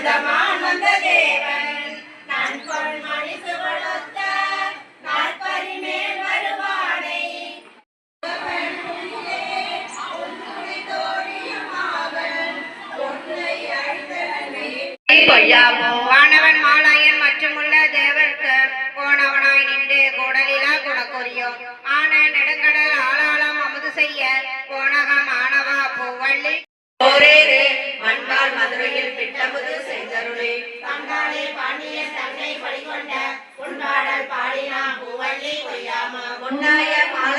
வந்தமான் வந்த தேவன் நண்பன் மணிசு வளர்த்த நாற்பரிமேல் வருவானை கொய்யாமோ வானவன் மாலாயன் மற்றும் உள்ள தேவர்க்கு போனவனாய் நின்று கூடலிலா குணக்குரியோ ஆன நெடுங்கடல் ஆளாளம் அமுது செய்ய போனகம் ஆனவா பூவள்ளி. ஓரேறு மண்பால் மதுரையில் பிட்டமுது செஞ்சருளே தங்காளே பாண்டியன் தன்னை பழிகொண்ட உன்பாடல் பாடினா பூவள்ளி கொய்யாமா உன்னாய பால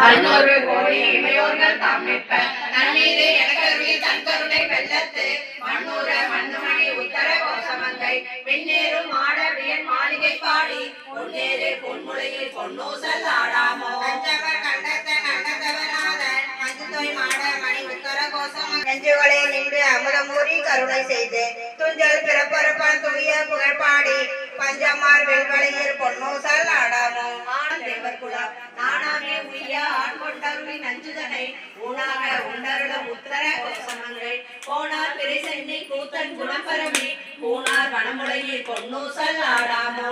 கலனித்து கோடி இமையோர்கள் தாம் நிற்ப. நன்னீரே எனக்கருளி தன் கருணை வெள்ளத்து மண்ணூர மண்ணுமணி உத்தர கோசமங்கை. விண்ணேறும் ஆட வியன் மாளிகை பாடி. பொன்னேறு பொன்முளையில் பொன்னூசல் ஆடாமோ. பஞ்சவர் கண்டத்த நல்லதவராதன் மஞ்சுதோய் மாட மணி உத்தர கோசம் நெஞ்சுகளே நின்று அமுதமூறி கருணை செய்து. துஞ்சல் பிறப்பரப்பான் துணிய புகழ்பாடி. பஞ்சமார் வெல்வளையில் பொன்னூசல் கூத்தன் குணப்பரமே பூனார் வனமுலையில் பொன்னூசல் ஆடாமோ.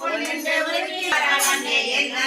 ஒரு அன்னை என்ன